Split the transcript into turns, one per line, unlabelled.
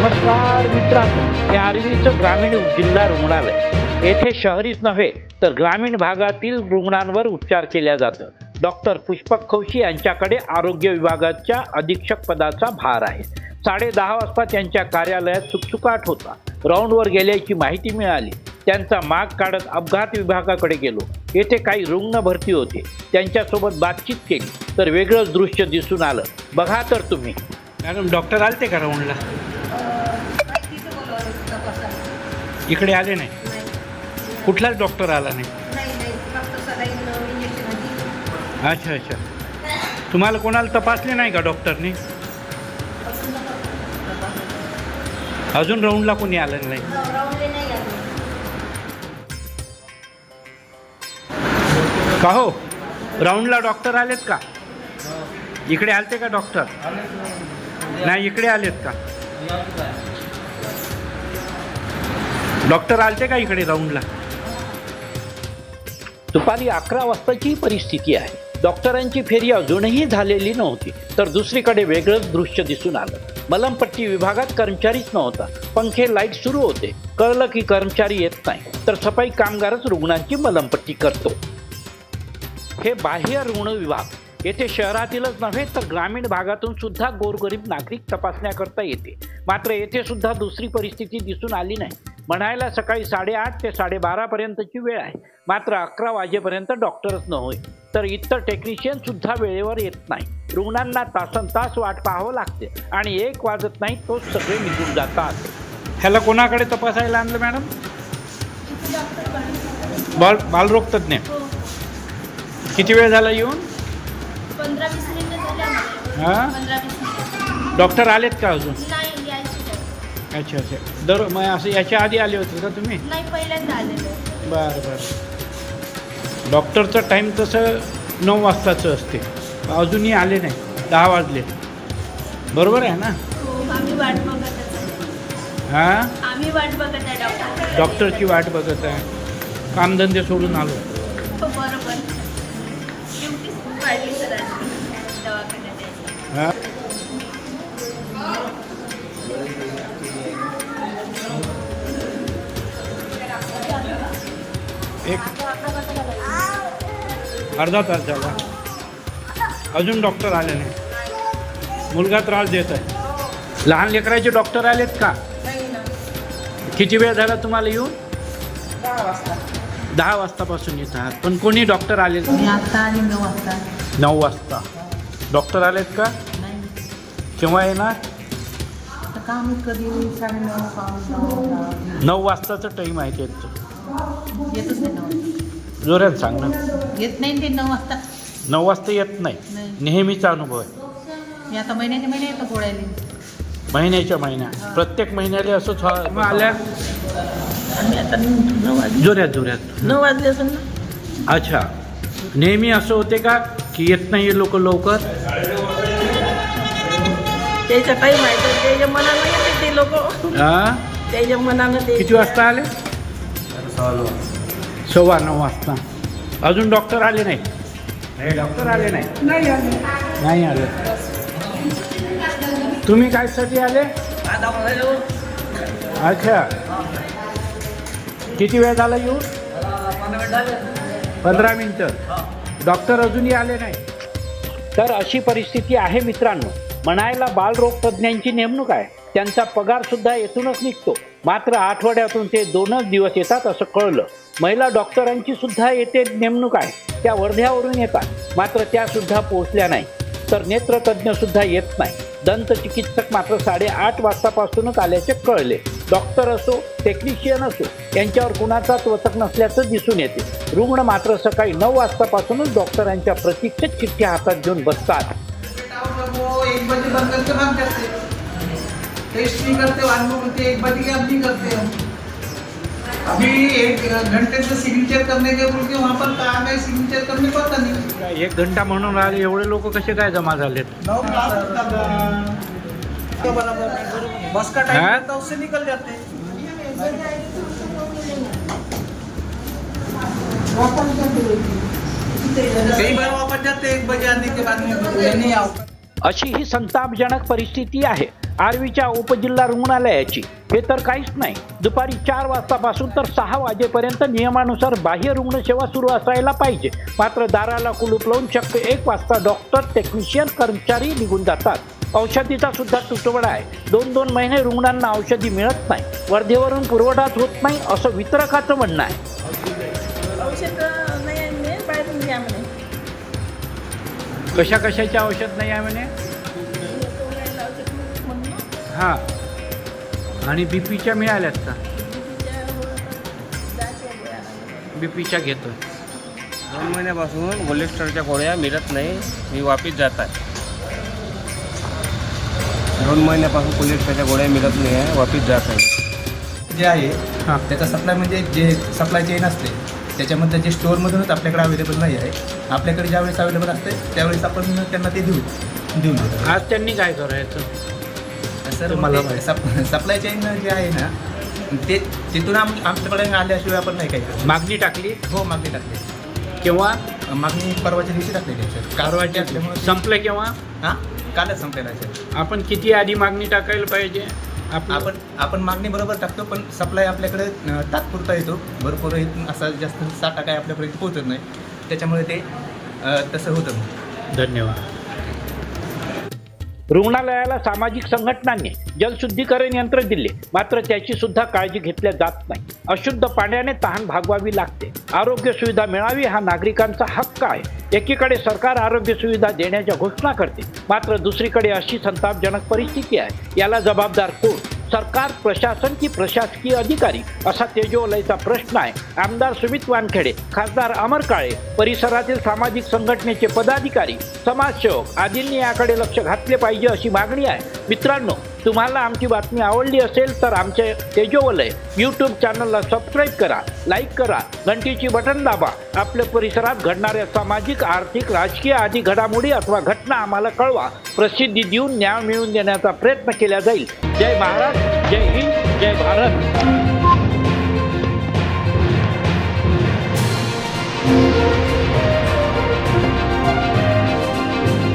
नमस्कार मित्रांनो हे आर्वीचं ग्रामीण जिल्हा रुग्णालय. येथे शहरीच नव्हे तर ग्रामीण भागातील रुग्णांवर उपचार केल्या जातं डॉक्टर पुष्पक खौशी यांच्याकडे आरोग्य विभागाच्या अधीक्षक पदाचा भार आहे. साडे दहा वाजता त्यांच्या कार्यालयात सुकसुकाट होता. राऊंडवर गेल्याची माहिती मिळाली. त्यांचा माग काढत अपघात विभागाकडे गेलो. येथे काही रुग्ण भरती होते. त्यांच्यासोबत बातचीत केली. तर वेगळंच दृश्य दिसून आलं. बघा तर तुम्ही. मॅडम डॉक्टर आलते का राऊंडला इकडे आले नाही. कुठलाच डॉक्टर आला नाही. अच्छा अच्छा. तुम्हाला कोणाला तपासले नाही का डॉक्टरनी अजून राऊंडला कोणी आलं नाही. का हो? राऊंडला डॉक्टर आलेत का? इकडे आलते का डॉक्टर नाही इकडे आलेत का? डॉक्टर आलते का इकडे राऊंडला? दुपारी अकरा वाजताची परिस्थिती आहे. डॉक्टरांची फेरी अजूनही झालेली नव्हती तर दुसरीकडे वेगळंच दृश्य दिसून आलं. मलमपट्टी विभागात कर्मचारीच नव्हता पंखे लाइट सुरू होते. कळलं की कर्मचारी येत नाही तर सफाई कामगारच रुग्णांची मलमपट्टी करतो. हे बाह्य रुग्ण विभाग. येथे शहरातीलच नव्हे तर ग्रामीण भागातून सुद्धा गोरगरीब नागरिक तपासण्याकरता येते. मात्र येथे सुद्धा दुसरी परिस्थिती दिसून आली नाही. म्हणायला सकाळी साडेआठ ते साडेबारापर्यंतची वेळ आहे. मात्र अकरा वाजेपर्यंत डॉक्टरच न होय तर इतर टेक्निशियन सुद्धा वेळेवर येत नाही. रुग्णांना तासन तास वाट पाहावं लागते आणि एक वाजत नाही तोच सगळे निघून जातात. ह्याला कोणाकडे तपासायला आणलं मॅडम? बाल बालरोग तज्ज्ञ. किती वेळ झाला येऊन. हां? डॉक्टर आलेत का अजून. अच्छा अच्छा. दर मग असं याच्या आधी आले होते का तुम्ही?
नाही पहिल्यांदा आलेलो
बरं बरं. डॉक्टरचं टाईम तसं नऊ वाजताचं असते. अजूनही आले नाही. दहा वाजले. बरोबर आहे ना?
हो आम्ही वाट बघत आहे.
हां?
आम्ही वाट बघत आहे डॉक्टर.
डॉक्टरची वाट बघत आहे. कामधंदे सोडून आलो.
हो बरोबर. वाढली दवाखान्यात यायची.
हां? अर्धा तास झाला. अजून डॉक्टर आले नाही. मुलगा त्रास देत आहे. लहान लेकराचे डॉक्टर आलेत का? किती वेळ झाला तुम्हाला येऊन? दहा वाजतापासून येत आहात. पण कोणी डॉक्टर आले
नऊ वाजता.
डॉक्टर आलेत का? केव्हा येणार.
नऊ
वाजताचं टाईम आहे त्यांचं. जोरात सांग ना.
येत नाही ते नऊ वाजता.
नऊ वाजता येत नाही.
नाही.
नेहमीचा अनुभव आहे.
मी आता महिन्याच्या महिने येतो गोळ्याला
महिन्याच्या महिन्या. प्रत्येक महिन्याला असंच व्हा- आल्या?
आम्ही आता नऊ वाजले.
जोऱ्यात जोऱ्यात
नऊ वाजले असेल ना?
अच्छा. नेहमी असं होते का की येत नाही लोक लवकर?
त्याच्या आहे तर त्याच्या मनानं येते ते लोक.
हा?
त्याच्या मनानं ते
किती वाजता आले? सव्वा नऊ वाजता. अजून डॉक्टर आले नाही? नाही डॉक्टर आले नाही.
नाही आले.
नाही आले. तुम्ही कायसाठी आले? अच्छा. किती वेळ झाला येऊन? पंधरा मिनटं. डॉक्टर अजूनही आले नाही. तर अशी परिस्थिती आहे मित्रांनो. म्हणायला बालरोग तज्ज्ञांची नेमणूक आहे. त्यांचा पगार सुद्धा येथूनच निघतो. मात्र आठवड्यातून ते दोनच दिवस येतात असं कळलं. महिला डॉक्टरांची सुद्धा येते नेमणूक आहे. त्या वर्ध्यावरून येतात. मात्र त्या सुद्धा पोहोचल्या नाही. तर नेत्रतज्ञ सुद्धा येत नाही. दंत चिकित्सक मात्र साडेआठ वाजतापासूनच आल्याचे कळले. डॉक्टर असो टेक्निशियन असो यांच्यावर कुणाचाच वचक नसल्याचं दिसून येते. रुग्ण मात्र सकाळी नऊ वाजतापासूनच डॉक्टरांच्या प्रतीक्षेत चिठ्ठ्या हातात घेऊन बसतात.
टेस्ट नहीं करते बाद में बोलते एक बजे के अब नहीं करते हम अभी एक घंटे से सिग्नेचर करने के बोल के वहाँ पर काम है सिग्नेचर करने पता नहीं।
एक घंटा म्हणून आले एवढे लोक कसे काय जमा झालेत।
तो बस का टाइम
हाँ?
रहता उससे निकल जाते. कई बार वापस जाते एक बजे आने के बाद में नहीं आओ।
अशी ही संतापजनक परिस्थिती आहे. आर्वीच्या उपजिल्हा रुग्णालयाची. हे तर काहीच नाही. दुपारी चार वाजतापासून तर सहा वाजेपर्यंत नियमानुसार बाह्य रुग्णसेवा सुरू असायला पाहिजे. मात्र दाराला कुलूप लावून चक्क एक वाजता डॉक्टर टेक्निशियन कर्मचारी निघून जातात. औषधीचा सुद्धा तुटवडा आहे. दोन दोन महिने रुग्णांना औषधी मिळत नाही. वर्धेवरून पुरवठाच होत नाही असं वितरकाचं म्हणणं आहे. कशा कशाचे औषध नाही आहे म्हणे? हां. आणि बी पीच्या मिळाल्यात का? बी पीच्या घेतोय.
दोन महिन्यापासून कोलेस्ट्रॉलच्या गोळ्या मिळत नाही. मी वापिस जात आहे. दोन महिन्यापासून कोलेस्ट्रॉलच्या गोळ्या मिळत नाही आहे. वापिस जात आहे.
जे आहे
हां.
त्याचा सप्लाय म्हणजे जे सप्लाय चेन असते त्याच्यामध्ये जे स्टोअरमधूनच आपल्याकडे अवेलेबल नाही आहे. आपल्याकडे ज्यावेळेस अवेलेबल असते त्यावेळेस आपण त्यांना ते देऊ देऊन देतो
आज त्यांनी काय करायचं?
सर मला सप सप्लाय चेन जे आहे ना ते तिथून आम आमच्याकडे आल्याशिवाय आपण नाही काही
मागणी टाकली?
हो मागणी टाकली.
केव्हा?
मागणी परवाच्या दिवशी टाकलेली आहे सर. असल्यामुळे
संपलं केव्हा?
हां? कालच संपलेला आहे सर.
आपण किती आधी मागणी टाकायला पाहिजे? आपण
आपण आपण मागणी बरोबर टाकतो पण सप्लाय आपल्याकडे अं, तात्पुरता येतो. भरपूर येत असा जास्त साठा काय आपल्यापर्यंत पोहोचत नाही. त्याच्यामुळे ते अं, तसं होतं.
धन्यवाद. रुग्णालयाला सामाजिक संघटनांनी जलशुद्धीकरण यंत्र दिले. मात्र त्याची सुद्धा काळजी घेतल्या जात नाही. अशुद्ध पाण्याने तहान भागवावी लागते. आरोग्य सुविधा मिळावी हा नागरिकांचा हक्क आहे. एकीकडे सरकार आरोग्य सुविधा देण्याच्या घोषणा करते. मात्र दुसरीकडे अशी संतापजनक परिस्थिती आहे. याला जबाबदार कोण? सरकार प्रशासन की प्रशासकीय अधिकारी? असा तेजोवलयचा प्रश्न आहे. आमदार सुमित वानखेडे खासदार अमर काळे परिसरातील सामाजिक संघटनेचे पदाधिकारी समाजसेवक आदींनी याकडे लक्ष घातले पाहिजे अशी मागणी आहे. मित्रांनो तुम्हाला आमची बातमी आवडली असेल तर आमचे तेजोवलय यूट्यूब चॅनलला सबस्क्राईब करा लाईक करा घंटीची बटन दाबा. आपल्या परिसरात घडणाऱ्या सामाजिक आर्थिक राजकीय आदी घडामोडी अथवा घटना आम्हाला कळवा. प्रसिद्धी देऊन न्याय मिळवून देण्याचा प्रयत्न केला जाईल. जय महाराज जय हिंद जय भारत.